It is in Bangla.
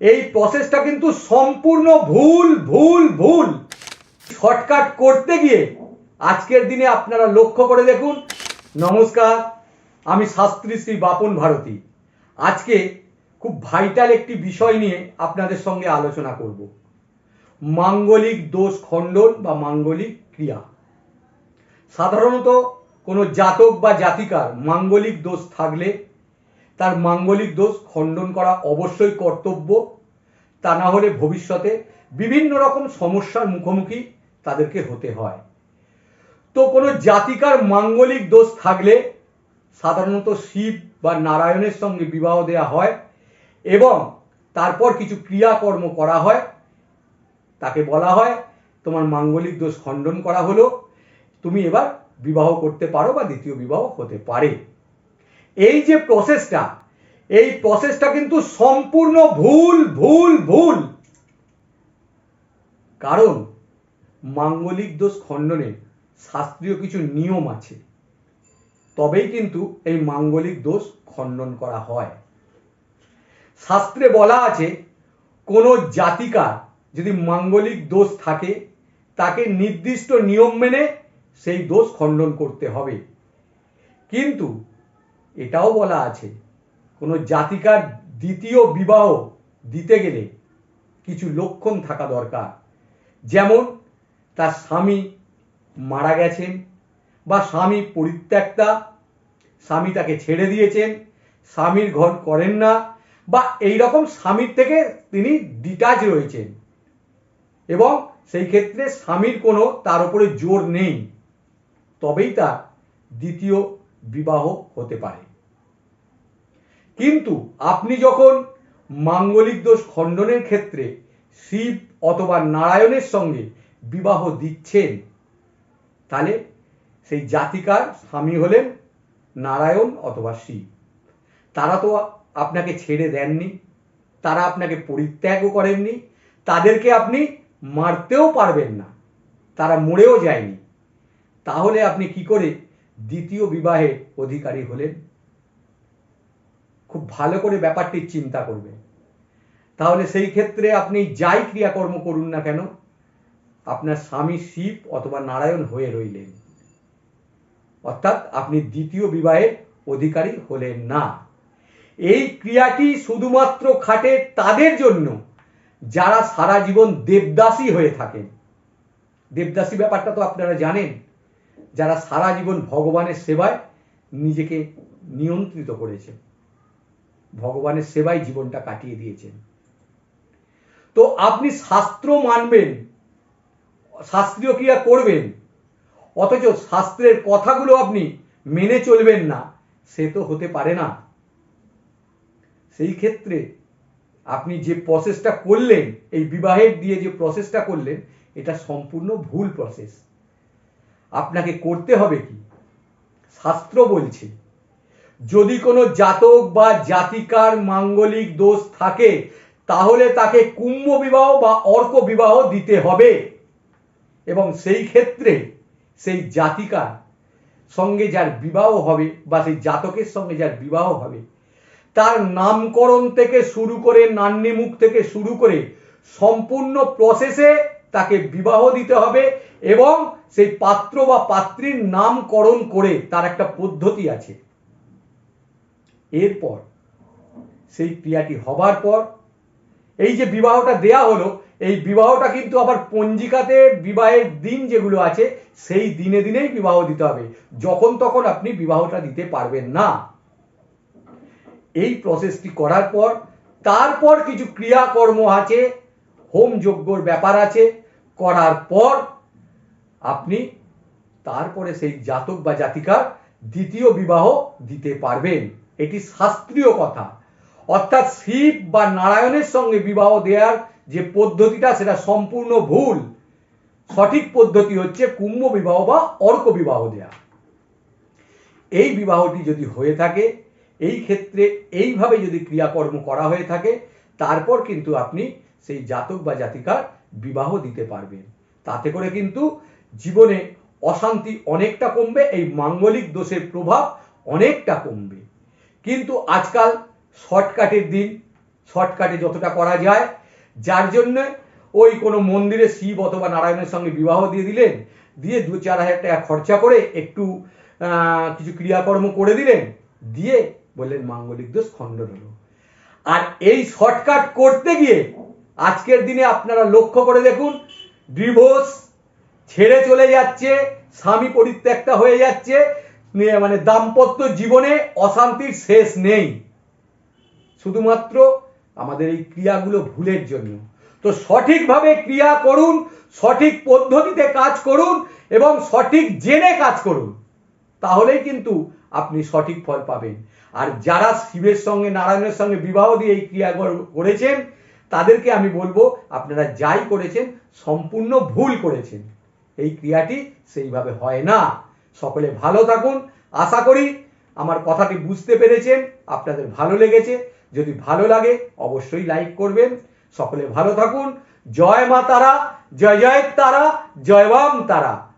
এই প্রসেসটা কিন্তু সম্পূর্ণ ভুল ভুল ভুল। শর্টকাট করতে গিয়ে আজকের দিনে আপনারা লক্ষ্য করে দেখুন। নমস্কার, আমি শাস্ত্রী শ্রী বাপন ভারতী। আজকে খুব ভাইটাল একটি বিষয় নিয়ে আপনাদের সঙ্গে আলোচনা করব। মাঙ্গলিক দোষ খণ্ডন বা মাঙ্গলিক ক্রিয়া। সাধারণত কোনো জাতক বা জাতিকার মাঙ্গলিক দোষ থাকলে তার মাঙ্গলিক দোষ খণ্ডন করা অবশ্যই কর্তব্য। তা না হলে ভবিষ্যতে বিভিন্ন রকম সমস্যার মুখোমুখি তাদেরকে হতে হয়। তো কোনো জাতিকার মাঙ্গলিক দোষ থাকলে সাধারণত শিব বা নারায়ণের সঙ্গে বিবাহ দেয়া হয় এবং তারপর কিছু ক্রিয়াকর্ম করা হয়। তাকে বলা হয়, তোমার মাঙ্গলিক দোষ খণ্ডন করা হলো। তুমি এবার বিবাহ করতে পারো বা দ্বিতীয় বিবাহ হতে পারে। এই যে প্রসেসটা এই প্রসেসটা কিন্তু সম্পূর্ণ ভুল ভুল ভুল। কারণ মাঙ্গলিক দোষ খণ্ডনে শাস্ত্রীয় কিছু নিয়ম আছে। তবেই কিন্তু এই মাঙ্গলিক দোষ খণ্ডন করা হয়। শাস্ত্রে বলা আছে, কোনো জাতিকার যদি মাঙ্গলিক দোষ থাকে, তাকে নির্দিষ্ট নিয়ম মেনে সেই দোষ খণ্ডন করতে হবে। কিন্তু এটাও বলা আছে, কোনো জাতিকার দ্বিতীয় বিবাহ দিতে গেলে কিছু লক্ষণ থাকা দরকার। যেমন, তার স্বামী মারা গেছেন বা স্বামী পরিত্যক্তা, স্বামী তাকে ছেড়ে দিয়েছেন, স্বামীর ঘর করেন না বা এই রকম স্বামীর থেকে তিনি ডিটাচ রয়েছেন এবং সেই ক্ষেত্রে স্বামীর কোনো তার উপরে জোর নেই, তবেই তার দ্বিতীয় বিবাহ হতে পারে। কিন্তু আপনি যখন মাঙ্গলিক দোষ খণ্ডনের ক্ষেত্রে শিব অথবা নারায়ণের সঙ্গে বিবাহ দিচ্ছেন, তাহলে সেই জাতিকার স্বামী হলেন নারায়ণ অথবা শিব। তারা তো আপনাকে ছেড়ে দেননি, তারা আপনাকে পরিত্যাগও করেননি, তাদেরকে আপনি মারতেও পারবেন না, তারা মরেও যায়নি। তাহলে আপনি কি করে দ্বিতীয় বিবাহের অধিকারী হলেন? খুব ভালো করে ব্যাপারটির চিন্তা করবেন তাহলে সেই ক্ষেত্রে আপনি যাই ক্রিয়াকর্ম করুন না কেন, আপনার স্বামী শিব অথবা নারায়ণ হয়ে রইলেন। অর্থাৎ আপনি দ্বিতীয় বিবাহের অধিকারী হলেন না। এই ক্রিয়াটি শুধুমাত্র খাটে তাদের জন্য, যারা সারা জীবন দেবদাসী হয়ে থাকেন। দেবদাসী ব্যাপারটা তো আপনারা জানেন, যারা সারা জীবন ভগবানের সেবায় নিজেকে নিয়ন্ত্রিত করেছেন। ভগবানের সেবায় জীবনটা কাটিয়ে দিয়েছেন। তো আপনি শাস্ত্র মানবেন, শাস্ত্রীয় ক্রিয়া করবেন, অথচ শাস্ত্রের কথাগুলো আপনি মেনে চলবেন না, সে তো হতে পারে না। সেই ক্ষেত্রে আপনি যে প্রসেসটা করলেন, এই বিবাহের দিয়ে যে প্রসেসটা করলেন, এটা সম্পূর্ণ ভুল প্রসেস আপনাকে করতে হবে কি? শাস্ত্র বলছে যদি কোনো জাতক বা জাতিকার মাঙ্গলিক দোষ থাকে, তাহলে তাকে কুম্ভ বিবাহ বা অর্ক বিবাহ দিতে হবে। এবং সেই ক্ষেত্রে সেই জাতিকার সঙ্গে যার বিবাহ হবে বা সেই জাতকের সঙ্গে যার বিবাহ হবে, তার নামকরণ থেকে শুরু করে নান্নিমুখ থেকে শুরু করে সম্পূর্ণ প্রসেসে তাকে বিবাহ দিতে হবে এবং সেই পাত্র বা পাত্রীর নামকরণ করে তার একটা পদ্ধতি আছে। এরপর, সেই ক্রিয়াটি হবার পর, এই যে বিবাহটা দেয়া হলো, এই বিবাহটা কিন্তু আবার পঞ্জিকাতে বিবাহের দিন যেগুলো আছে, সেই দিনে দিনেই বিবাহ দিতে হবে। যখন তখন আপনি বিবাহটা দিতে পারবেন না। এই প্রসেসটি করার পর, তারপর কিছু ক্রিয়াকর্ম আছে, হোম যজ্ঞর ব্যাপার আছে, করার পর আপনি তারপরে সেই জাতক বা জাতিকার দ্বিতীয় বিবাহ দিতে পারবেন। এটি শাস্ত্রীয় কথা। অর্থাৎ শিব বা নারায়ণের সঙ্গে বিবাহ দেওয়ার যে পদ্ধতিটা, সেটা সম্পূর্ণ ভুল। সঠিক পদ্ধতি হচ্ছে কুম্ভ বিবাহ বা অর্ক বিবাহ দেয়া। এই বিবাহটি যদি হয়ে থাকে, এই ক্ষেত্রে এইভাবে যদি ক্রিয়াকর্ম করা হয়ে থাকে, তারপর কিন্তু আপনি সেই জাতক বা জাতিকার বিবাহ দিতে পারবেন। তাতে করে কিন্তু জীবনে অশান্তি অনেকটা কমবে, এই মাঙ্গলিক দোষের প্রভাব অনেকটা কমবে। কিন্তু আজকাল শর্টকাটের দিন, শর্টকাটে যতটা করা যায়, যার জন্য ওই কোনো মন্দিরে শিব অথবা নারায়ণের সঙ্গে বিবাহ দিয়ে দিলেন, দিয়ে দু চার হাজার টাকা খরচা করে একটু কিছু ক্রিয়াকর্ম করে দিলেন, দিয়ে বললেন মাঙ্গলিক দোষ খণ্ডন হলো আর এই শর্টকাট করতে গিয়ে আজকের দিনে আপনারা লক্ষ্য করে দেখুন, ডিভোর্স ছেড়ে চলে যাচ্ছে, স্বামী পরিত্যক্তা হয়ে যাচ্ছে মানে দাম্পত্য জীবনে অশান্তির শেষ নেই। শুধুমাত্র আমাদের এই ক্রিয়াগুলো ভুলের জন্য। তো সঠিকভাবে ক্রিয়া করুন, সঠিক পদ্ধতিতে কাজ করুন এবং সঠিক জেনে কাজ করুন, তাহলেই কিন্তু আপনি সঠিক ফল পাবেন। আর যারা শিবের সঙ্গে, নারায়ণের সঙ্গে বিবাহ দিয়ে এই ক্রিয়া করেছেন, তাদেরকে আমি বলব, আপনারা যাই করেছেন, সম্পূর্ণ ভুল করেছেন। এই ক্রিয়াটি সেইভাবে হয় না। সকলে ভালো থাকুন। আশা করি আমার কথাটি বুঝতে পেরেছেন, আপনাদের ভালো লেগেছে। যদি ভালো লাগে, অবশ্যই লাইক করবেন। সকলে ভালো থাকুন। জয় মা তারা, জয় জয় তারা, জয় বাম তারা।